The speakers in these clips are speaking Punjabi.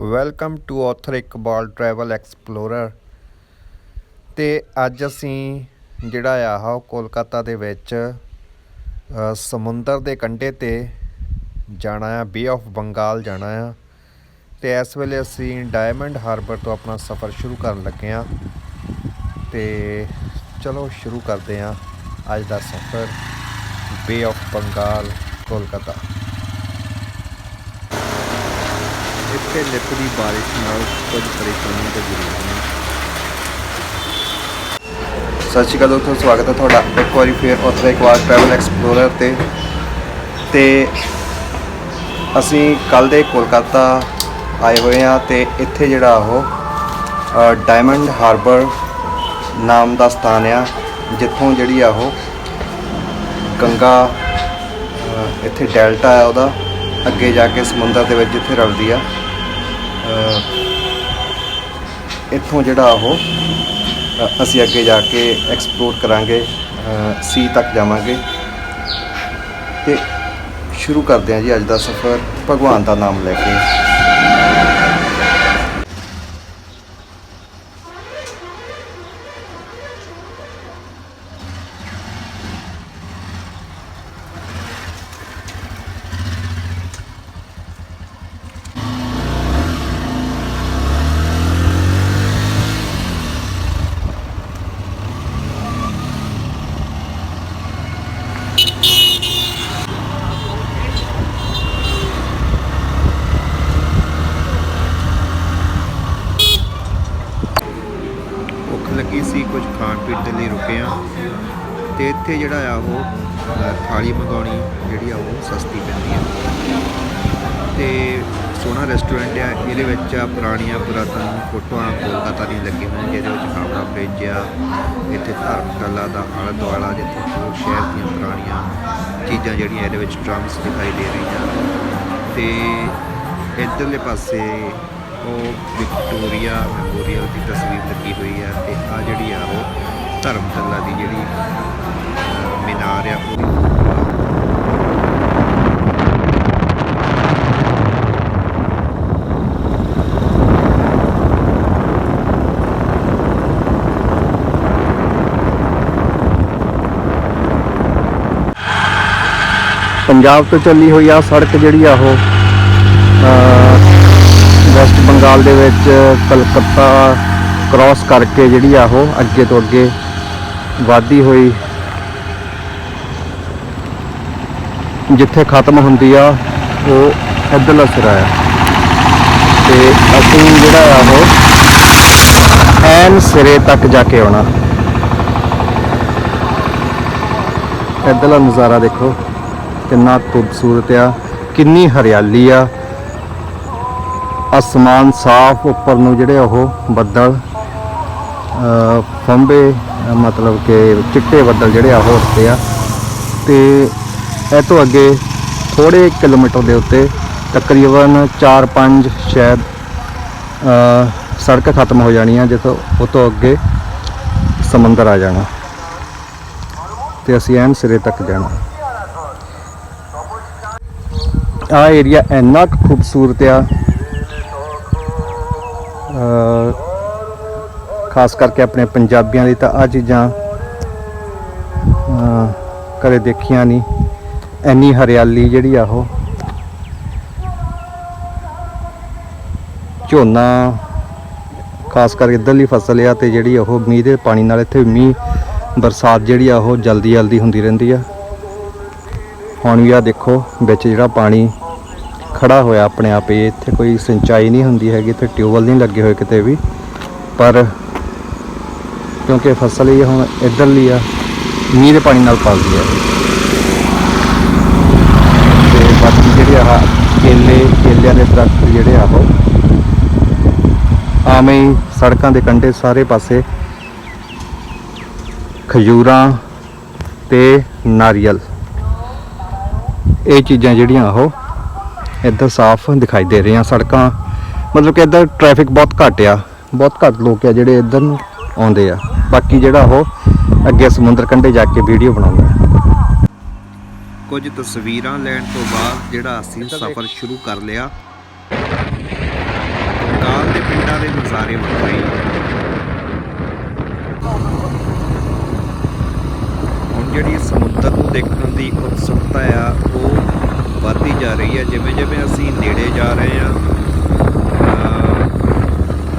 Welcome to author Iqbal travel explorer ਤੇ ਅੱਜ ਅਸੀਂ ਜਿਹੜਾ ਆ, ਉਹ ਕੋਲਕਾਤਾ ਦੇ ਵਿੱਚ ਸਮੁੰਦਰ ਦੇ ਕੰਢੇ ਤੇ ਜਾਣਾ ਆ ਬੇ ਆਫ ਬੰਗਾਲ ਜਾਣਾ ਆ। ਤੇ ਇਸ ਵੇਲੇ ਅਸੀਂ ਡਾਇਮੰਡ ਹਾਰਬਰ ਤੋਂ ਆਪਣਾ ਸਫ਼ਰ ਸ਼ੁਰੂ ਕਰਨ ਲੱਗੇ ਆ। ਤੇ ਚਲੋ, ਸ਼ੁਰੂ ਕਰਦੇ ਆ ਅੱਜ ਦਾ ਸਫ਼ਰ। Bay of Bengal Kolkata. ਇੱਥੇ ਲਿਪਦੀ ਬਾਰਿਸ਼ ਨਾਲ ਕੁਝ ਪਰੇਸ਼ਾਨੀਆਂ ਤਾਂ ਜ਼ਰੂਰ ਹਨ ਸਤਿ ਸ਼੍ਰੀ ਅਕਾਲ ਦੋਸਤੋ, ਸਵਾਗਤ ਹੈ ਤੁਹਾਡਾ ਇੱਕ ਵਾਰੀ ਫੇਰ ਉੱਥੇ ਇੱਕ ਵਾਰ ਟਰੈਵਲ ਐਕਸਪਲੋਰਰ ਤੇ। ਤੇ ਅਸੀਂ ਕੱਲ ਦੇ ਕੋਲਕਾਤਾ ਆਏ ਹੋਏ ਆ ਤੇ ਇੱਥੇ ਜਿਹੜਾ ਉਹ ਡਾਇਮੰਡ ਹਾਰਬਰ ਨਾਮ ਦਾ ਸਥਾਨ ਆ, ਜਿੱਥੋਂ ਜਿਹੜੀ ਆ ਉਹ ਗੰਗਾ ਇੱਥੇ ਡੈਲਟਾ ਆ ਉਹਦਾ, ਅੱਗੇ ਜਾ ਕੇ ਸਮੁੰਦਰ ਦੇ ਵਿੱਚ ਜਿੱਥੇ ਰਲਦੀ ਆ। ਇੱਥੋਂ ਜਿਹੜਾ ਉਹ ਅਸੀਂ ਅੱਗੇ ਜਾ ਕੇ ਐਕਸਪਲੋਰ ਕਰਾਂਗੇ ਸੀ ਤੱਕ ਜਾਵਾਂਗੇ। ਤੇ ਸ਼ੁਰੂ ਕਰਦੇ ਹਾਂ ਜੀ ਅੱਜ ਦਾ ਸਫ਼ਰ, ਭਗਵਾਨ ਦਾ ਨਾਮ ਲੈ ਕੇ ਭੁੱਖ ਲੱਗੀ ਸੀ ਕੁਝ ਖਾਣ ਪੀਣ ਦੇ ਲਈ ਰੁਕੇ ਆ ਤੇ ਜਿਹੜਾ ਆ ਉਹ ਥਾਲੀ ਮੰਗਾਉਣੀ ਜਿਹੜੀ ਆ ਉਹ ਸਸਤੀ ਪੈਂਦੀ ਆ। ਤੇ ਸੋਹਣਾ ਰੈਸਟੋਰੈਂਟ ਆ, ਇਹਦੇ ਵਿੱਚ ਆ ਪੁਰਾਣੀਆਂ ਪੁਰਾਤਨ ਫੋਟੋਆਂ ਕੋਲਕਾਤਾ ਦੀਆਂ ਲੱਗੀਆਂ ਹੋਈਆਂ ਜਿਹਦੇ ਵਿੱਚ ਖਾਵੜਾ ਬ੍ਰਿਜ ਆ, ਇੱਥੇ ਧਰਮਸ਼ਾਲਾ ਦਾ ਆਲਾ ਦੁਆਲਾ, ਜਿੱਥੇ ਹੋਰ ਸ਼ਹਿਰ ਦੀਆਂ ਪੁਰਾਣੀਆਂ ਚੀਜ਼ਾਂ ਜਿਹੜੀਆਂ ਇਹਦੇ ਵਿੱਚ ਟਰਮਸ ਦਿਖਾਈ ਦੇ ਰਹੀਆਂ ਤੇ ਇੱਧਰਲੇ ਪਾਸੇ ਉਹ ਵਿਕਟੋਰੀਆ ਮੈਮੋਰੀਅਲ ਦੀ ਤਸਵੀਰ ਲੱਗੀ ਹੋਈ ਆ, ਤੇ ਆ ਜਿਹੜੀ ਆ ਉਹ ਧਰਮਸ਼ਾਲਾ ਦੀ ਜਿਹੜੀ ਅਹ, ਮੀਨਾਰ ਉਹਦੀ ਪੰਜਾਬ ਤੋਂ ਚੱਲੀ ਹੋਈ ਆ ਸੜਕ ਜਿਹੜੀ ਆ ਉਹ ਵੈਸਟ ਬੰਗਾਲ ਦੇ ਵਿੱਚ ਕਲਕੱਤਾ ਕ੍ਰਾਸ ਕਰਕੇ ਜਿਹੜੀ ਆ ਉਹ ਅੱਗੇ ਤੋਂ ਅੱਗੇ ਵਧਦੀ ਹੋਈ ਜਿੱਥੇ ਖਤਮ ਹੁੰਦੀ ਆ ਉਹ ਇੱਧਰਲਾ ਸਿਰਾ ਆ। ਤੇ ਅਸੀਂ ਜਿਹੜਾ ਆ ਉਹ ਐਨ ਸਿਰੇ ਤੱਕ ਜਾ ਕੇ ਆਉਣਾ। ਇੱਧਰਲਾ ਨਜ਼ਾਰਾ ਦੇਖੋ ਕਿੰਨਾ ਖੂਬਸੂਰਤ ਆ ਕਿੰਨੀ ਹਰਿਆਲੀ ਆ। ਅਸਮਾਨ ਸਾਫ਼ ਉੱਪਰ ਨੂੰ ਜਿਹੜੇ ਉਹ ਬੱਦਲ ਅ, ਫੰਬੇ ਮਤਲਬ ਕਿ ਚਿੱਟੇ ਬੱਦਲ ਜਿਹੜੇ ਆ ਉਹ ਉੱਤੇ ਆ। ਤੇ ਇਹ ਤੋਂ ਅੱਗੇ ਥੋੜੇ ਕਿਲੋਮੀਟਰ ਦੇ ਉੱਤੇ ਤਕਰੀਬਨ 4-5 ਸ਼ਾਇਦ ਸੜਕ ਖਤਮ ਹੋ ਜਾਣੀ ਆ ਜਿੱਥੋਂ ਉਹ ਤੋਂ ਅੱਗੇ ਸਮੁੰਦਰ ਆ ਜਾਣਾ। ਤੇ ਅਸੀਂ ਐਨ ਸਿਰੇ ਤੱਕ ਜਾਣਾ। ਆ ਏਰੀਆ ਇੰਨਾ ਕੁ ਖੂਬਸੂਰਤ ਆ ਖਾਸ ਕਰਕੇ ਆਪਣੇ ਪੰਜਾਬੀਆਂ ਲਈ ਤਾਂ ਆ ਚੀਜ਼ਾਂ ਕਦੇ ਦੇਖੀਆਂ ਨਹੀਂ। ਇੰਨੀ ਹਰਿਆਲੀ ਜਿਹੜੀ ਆ ਉਹ। ਝੋਨਾ, ਖਾਸ ਕਰਕੇ ਇੱਧਰਲੀ ਫਸਲ ਆ ਤੇ ਜਿਹੜੀ ਉਹ ਮੀਂਹ ਦੇ ਪਾਣੀ ਨਾਲ ਇੱਥੇ ਮੀਂਹ, ਬਰਸਾਤ ਜਿਹੜੀ ਆ ਉਹ ਜਲਦੀ ਜਲਦੀ ਹੁੰਦੀ ਰਹਿੰਦੀ ਆ। ਹੁਣ ਵੀ ਆ ਦੇਖੋ, ਵਿੱਚ ਜਿਹੜਾ ਪਾਣੀ ਖੜਾ ਹੋਇਆ ਆਪਣੇ ਆਪ ਹੀ, ਇੱਥੇ ਕੋਈ ਸਿੰਚਾਈ ਨਹੀਂ ਹੁੰਦੀ ਹੈਗੀ, ਇੱਥੇ ਟਿਊਬਵੈਲ ਨਹੀਂ ਲੱਗੇ ਹੋਏ ਕਿਤੇ ਵੀ। ਪਰ ਕਿਉਂਕਿ ਫਸਲ ਹੀ ਹੁਣ ਇੱਧਰਲੀ ਆ, ਮੀਂਹ ਦੇ ਪਾਣੀ ਨਾਲ ਪਲਦੀ ਆ ਤੇ ਬਾਕੀ ਜਿਹੜੇ ਆ ਕੇਲੇ, ਕੇਲਿਆਂ ਦੇ ਦਰਖਤ ਜਿਹੜੇ ਆ ਉਹ ਆਵੇਂ ਹੀ ਸੜਕਾਂ ਦੇ ਕੰਢੇ ਸਾਰੇ ਪਾਸੇ ਖਜੂਰਾਂ ਤੇ ਨਾਰੀਅਲ। ਇਹ ਚੀਜ਼ਾਂ ਜਿਹੜੀਆਂ ਉਹ ਇੱਧਰ ਸਾਫ਼ ਦਿਖਾਈ ਦੇ ਰਹੀਆਂ ਸੜਕਾਂ। ਮਤਲਬ ਕਿ ਇੱਧਰ ਟ੍ਰੈਫਿਕ ਬਹੁਤ ਘੱਟ ਆ, ਬਹੁਤ ਘੱਟ ਲੋਕ ਆ ਜਿਹੜੇ ਇੱਧਰ ਨੂੰ ਆਉਂਦੇ ਆ। ਬਾਕੀ ਜਿਹੜਾ ਉਹ ਅੱਗੇ ਸਮੁੰਦਰ ਕੰਢੇ ਜਾ ਕੇ ਵੀਡੀਓ ਬਣਾਉਂਦਾ ਕੁਝ ਤਸਵੀਰਾਂ ਲੈਣ ਤੋਂ ਬਾਅਦ ਜਿਹੜਾ ਅਸੀਂ ਸਫ਼ਰ ਸ਼ੁਰੂ ਕਰ ਲਿਆ। ਦੇ ਪਿੰਡਾਂ ਦੇ ਨਜ਼ਾਰੇ ਹੀ ਆ। ਹੁਣ ਜਿਹੜੀ ਸਮੁੰਦਰ ਨੂੰ ਦੇਖਣ ਦੀ ਉਤਸੁਕਤਾ ਆ ਉਹ ਵੱਧਦੀ ਜਾ ਰਹੀ ਹੈ ਜਿਵੇਂ ਜਿਵੇਂ ਅਸੀਂ ਨੇੜੇ ਜਾ ਰਹੇ ਆ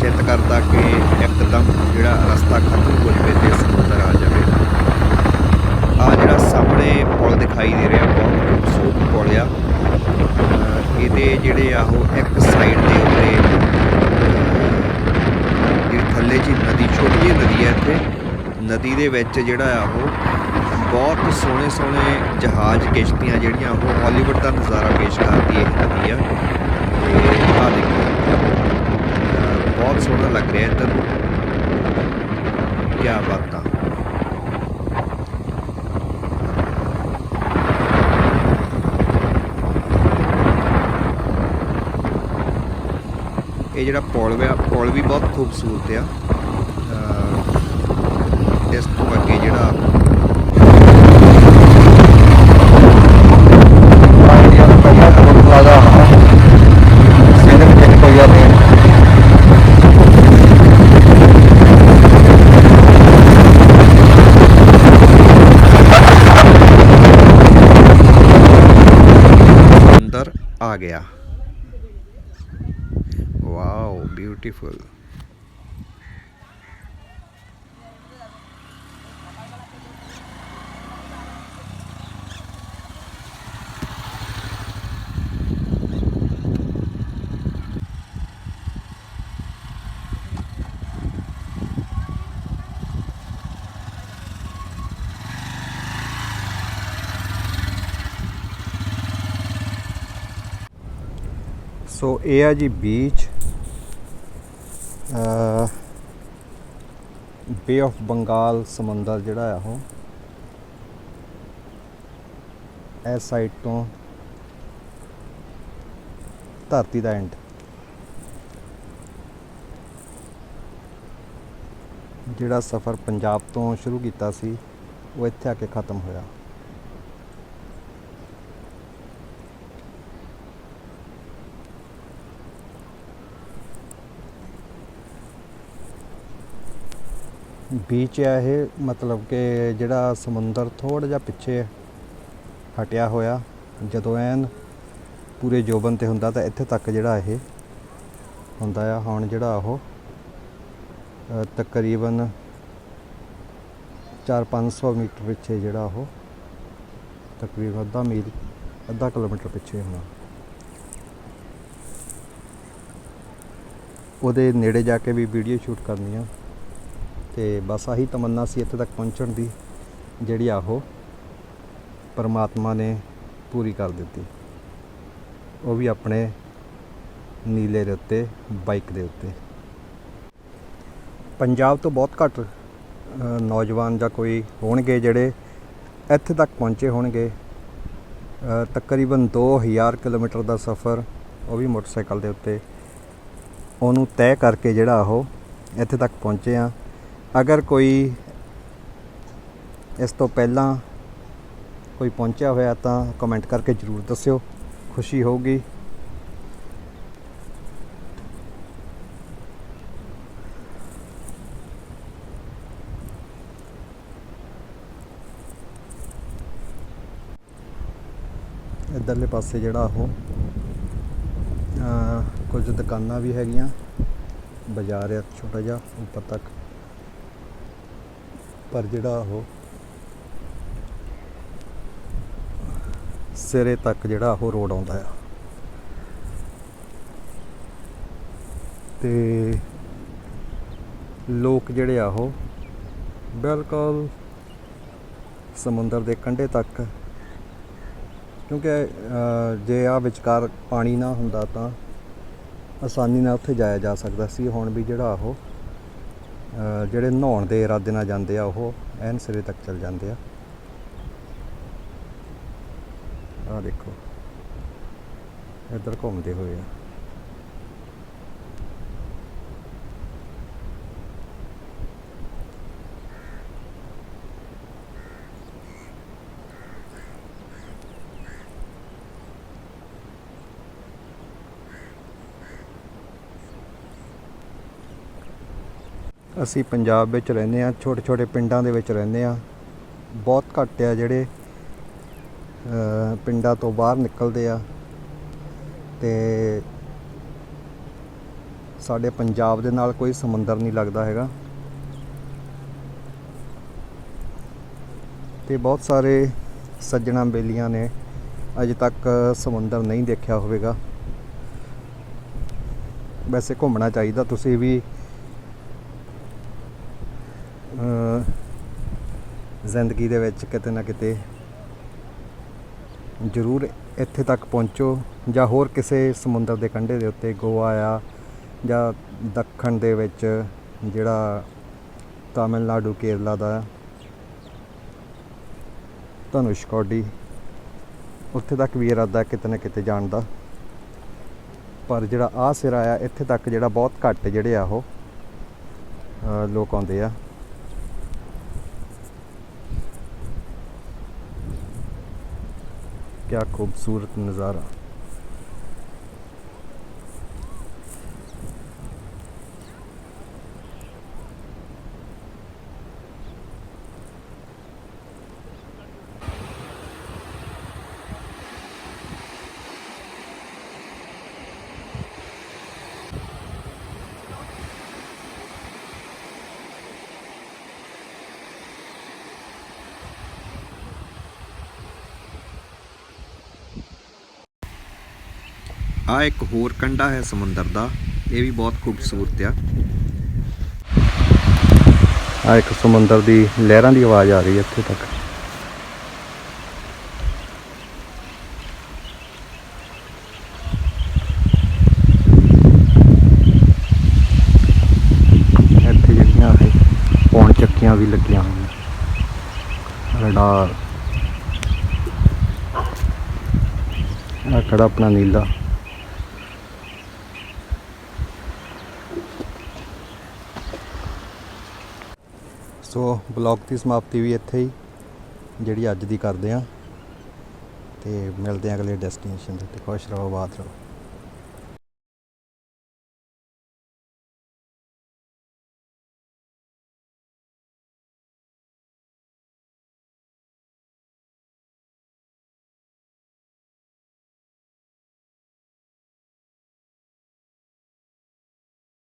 ਚਿੱਤ ਕਰਦਾ ਕਿ ਇੱਕਦਮ ਜਿਹੜਾ ਰਸਤਾ ਖਤਮ ਹੋ ਜਾਵੇ ਤੇ ਸਮੁੰਦਰ ਆ ਜਾਵੇ ਆ ਜਿਹੜਾ ਸਾਹਮਣੇ ਪੁਲ ਦਿਖਾਈ ਦੇ ਰਿਹਾ, ਬਹੁਤ ਖੂਬਸੂਰਤ ਪੁਲ ਆ। ਇਹਦੇ ਜਿਹੜੇ ਆ ਉਹ ਇੱਕ ਸਾਈਡ ਦੇ ਉੱਤੇ ਜਿਹੜੀ ਥੱਲੇ ਜੀ ਨਦੀ, ਛੋਟੀ ਜਿਹੀ ਨਦੀ ਹੈ ਇੱਥੇ। ਨਦੀ ਦੇ ਵਿੱਚ ਜਿਹੜਾ ਆ ਉਹ ਬਹੁਤ ਸੋਹਣੇ ਸੋਹਣੇ ਜਹਾਜ਼ ਕਿਸ਼ਤੀਆਂ ਜਿਹੜੀਆਂ, ਉਹ ਹਾਲੀਵੁੱਡ ਦਾ ਨਜ਼ਾਰਾ ਪੇਸ਼ ਕਰਦੀ ਹੈ ਇਹ ਨਦੀ ਆ। ਤੇ ਆ ਦੇਖੋ ਬਹੁਤ ਸੋਹਣਾ ਲੱਗ ਰਿਹਾ ਇੱਧਰ। ਨੂੰ ਕੀ ਬਾਤਾਂ। ਇਹ ਜਿਹੜਾ ਪੁਲ ਆ, ਪੁਲ ਵੀ ਬਹੁਤ ਖੂਬਸੂਰਤ ਆ। ਅਹ ਇਸ ਤੋਂ ਅੱਗੇ ਜਿਹੜਾ ਇੰਡੀਆ ਦਾ ਪਹਿਲਾ ਟੋਲ ਪਲਾਜ਼ਾ ਹੋਣਾ ਇਹਦੇ ਵਿੱਚ ਇੱਕ ਕੋਈ ਆ ਨਹੀਂ ਅੰਦਰ ਆ ਗਿਆ ਵਾਓ ਬਿਊਟੀਫੁਲ ਸੋ ਇਹ ਆ ਜੀ ਬੀਚ ਬੇ ਆਫ ਬੰਗਾਲ ਸਮੁੰਦਰ ਜਿਹੜਾ ਆ ਉਹ ਇਸ ਸਾਈਡ ਤੋਂ ਧਰਤੀ ਦਾ ਐਂਡ ਜਿਹੜਾ ਸਫ਼ਰ ਪੰਜਾਬ ਤੋਂ ਸ਼ੁਰੂ ਕੀਤਾ ਸੀ, ਉਹ ਇੱਥੇ ਆ ਕੇ ਖਤਮ ਹੋਇਆ। ਬੀਚ ਹੈ ਇਹ ਮਤਲਬ ਕਿ ਜਿਹੜਾ ਸਮੁੰਦਰ ਥੋੜਾ ਜਿਹਾ ਪਿੱਛੇ ਹਟਿਆ ਹੋਇਆ ਜਦੋਂ ਐਨ ਪੂਰੇ ਜੋਬਨ ਤੇ ਹੁੰਦਾ ਤਾਂ ਇੱਥੇ ਤੱਕ ਜਿਹੜਾ ਇਹ ਹੁੰਦਾ ਆ ਹੁਣ ਜਿਹੜਾ ਉਹ ਅ, ਤਕਰੀਬਨ 4-500 ਮੀਟਰ ਪਿੱਛੇ ਜਿਹੜਾ ਉਹ ਤਕਰੀਬਨ ਅੱਧਾ ਮੀਲ ਅੱਧਾ ਕਿਲੋਮੀਟਰ ਪਿੱਛੇ ਹੋਣਾ। ਉਹਦੇ ਨੇੜੇ ਜਾ ਕੇ ਵੀ ਵੀਡੀਓ ਸ਼ੂਟ ਕਰਨੀ ਆ। ਤੇ ਬਸ ਆਹੀ ਤਮੰਨਾ ਸੀ ਇੱਥੇ ਤੱਕ ਪਹੁੰਚਣ ਦੀ ਜਿਹੜੀ ਆ ਉਹ ਪਰਮਾਤਮਾ ਨੇ ਪੂਰੀ ਕਰ ਦਿੱਤੀ। ਉਹ ਵੀ ਆਪਣੇ ਨੀਲੇ ਦੇ ਉੱਤੇ ਬਾਈਕ ਦੇ ਉੱਤੇ। ਪੰਜਾਬ ਤੋਂ ਬਹੁਤ ਘੱਟ ਨੌਜਵਾਨ ਜਾਂ ਕੋਈ ਹੋਣਗੇ ਜਿਹੜੇ ਇੱਥੇ ਤੱਕ ਪਹੁੰਚੇ ਹੋਣਗੇ। ਅ, ਤਕਰੀਬਨ 2000 ਕਿਲੋਮੀਟਰ ਦਾ ਸਫ਼ਰ ਉਹ ਵੀ ਮੋਟਰਸਾਈਕਲ ਦੇ ਉੱਤੇ ਉਹਨੂੰ ਤੈਅ ਕਰਕੇ ਜਿਹੜਾ ਉਹ ਇੱਥੇ ਤੱਕ ਪਹੁੰਚੇ ਆ। ਅਗਰ ਕੋਈ ਇਸ ਤੋਂ ਪਹਿਲਾਂ ਕੋਈ ਪਹੁੰਚਿਆ ਹੋਇਆ ਤਾਂ ਕਮੈਂਟ ਕਰਕੇ ਜਰੂਰ ਦੱਸਿਓ ਖੁਸ਼ੀ ਹੋਊਗੀ ਇਧਰਲੇ ਪਾਸੇ ਜਿਹੜਾ ਉਹ ਅਹ ਕੁਝ ਦੁਕਾਨਾਂ ਵੀ ਹੈਗੀਆਂ ਬਾਜ਼ਾਰ ਆ ਛੋਟਾ ਜਿਹਾ ਉੱਪਰ ਤੱਕ ਪਰ ਜਿਹੜਾ ਉਹ ਸਿਰੇ ਤੱਕ ਜਿਹੜਾ ਉਹ ਰੋਡ ਆਉਂਦਾ ਆ। ਤੇ ਲੋਕ ਜਿਹੜੇ ਆ ਉਹ ਬਿਲਕੁਲ ਸਮੁੰਦਰ ਦੇ ਕੰਢੇ ਤੱਕ, ਕਿਉਂਕਿ ਜੇ ਆ ਵਿਚਕਾਰ ਪਾਣੀ ਨਾ ਹੁੰਦਾ ਤਾਂ ਆਸਾਨੀ ਨਾਲ ਉੱਥੇ ਜਾਇਆ ਜਾ ਸਕਦਾ ਸੀ। ਹੁਣ ਵੀ ਜਿਹੜਾ ਉਹ ਜਿਹੜੇ ਨਹਾਉਣ ਦੇ ਇਰਾਦੇ ਨਾਲ ਜਾਂਦੇ ਆ, ਉਹ ਐਨ ਸਿਰੇ ਤੱਕ ਚੱਲ ਜਾਂਦੇ ਆ। ਆ ਦੇਖੋ, ਇੱਧਰ ਘੁੰਮਦੇ ਹੋਏ ਆ। ਅਸੀਂ ਪੰਜਾਬ ਵਿੱਚ ਰਹਿੰਦੇ ਆ ਛੋਟੇ ਛੋਟੇ ਪਿੰਡਾਂ ਦੇ ਵਿੱਚ ਰਹਿੰਦੇ ਆ ਬਹੁਤ ਘੱਟ ਆ ਜਿਹੜੇ ਪਿੰਡਾਂ ਤੋਂ ਬਾਹਰ ਨਿਕਲਦੇ ਆ। ਤੇ ਸਾਡੇ ਪੰਜਾਬ ਦੇ ਨਾਲ ਕੋਈ ਸਮੁੰਦਰ ਨਹੀਂ ਲੱਗਦਾ ਹੈਗਾ। ਤੇ ਬਹੁਤ ਸਾਰੇ ਸੱਜਣਾ ਬੇਲੀਆਂ ਨੇ ਅਜੇ ਤੱਕ ਸਮੁੰਦਰ ਨਹੀਂ ਦੇਖਿਆ ਹੋਵੇਗਾ। ਵੈਸੇ ਘੁੰਮਣਾ ਚਾਹੀਦਾ, ਤੁਸੀਂ ਵੀ ਜ਼ਿੰਦਗੀ ਦੇ ਵਿੱਚ ਕਿਤੇ ਨਾ ਕਿਤੇ ਜ਼ਰੂਰ ਇੱਥੇ ਤੱਕ ਪਹੁੰਚੋ ਜਾਂ ਹੋਰ ਕਿਸੇ ਸਮੁੰਦਰ ਦੇ ਕੰਢੇ ਦੇ ਉੱਤੇ ਗੋਆ ਆ ਜਾਂ ਦੱਖਣ ਦੇ ਵਿੱਚ ਜਿਹੜਾ ਤਾਮਿਲਨਾਡੂ ਕੇਰਲਾ ਦਾ ਧਨੁਸ਼ਕੋਡੀ ਉੱਥੇ ਤੱਕ ਵੀ ਇਰਾਦਾ ਕਿਤੇ ਨਾ ਕਿਤੇ ਜਾਣ ਦਾ। ਪਰ ਜਿਹੜਾ ਆ ਸਿਰਾ ਆ, ਇੱਥੇ ਤੱਕ ਜਿਹੜਾ ਬਹੁਤ ਘੱਟ ਜਿਹੜੇ ਆ ਉਹ ਲੋਕ ਆਉਂਦੇ ਆ। क्या खूबसूरत नज़ारा ਆ ਇੱਕ ਹੋਰ ਕੰਢਾ ਹੈ ਸਮੁੰਦਰ ਦਾ, ਇਹ ਵੀ ਬਹੁਤ ਖੂਬਸੂਰਤ ਆ। ਆ ਇੱਕ ਸਮੁੰਦਰ ਦੀ ਲਹਿਰਾਂ ਦੀ ਆਵਾਜ਼ ਆ ਰਹੀ ਹੈ ਇੱਥੇ ਤੱਕ। ਇੱਥੇ ਜਿਹੜੀਆਂ ਇਹ ਪੌਣ ਚੱਕੀਆਂ ਵੀ ਲੱਗੀਆਂ ਹੋਈਆਂ। ਰਡਾਰ। ਆ ਖੜਾ ਆਪਣਾ ਨੀਲਾ। ਸੋ ਬਲੌਗ ਦੀ ਸਮਾਪਤੀ ਵੀ ਇੱਥੇ ਹੀ, ਜਿਹੜੀ ਅੱਜ ਦੀ ਕਰਦੇ ਆ ਤੇ ਮਿਲਦੇ ਆ ਅਗਲੇ ਡੈਸਟੀਨੇਸ਼ਨ ਤੇ ਖੁਸ਼ ਰਹੋ ਬਾਤ ਰਹੋ।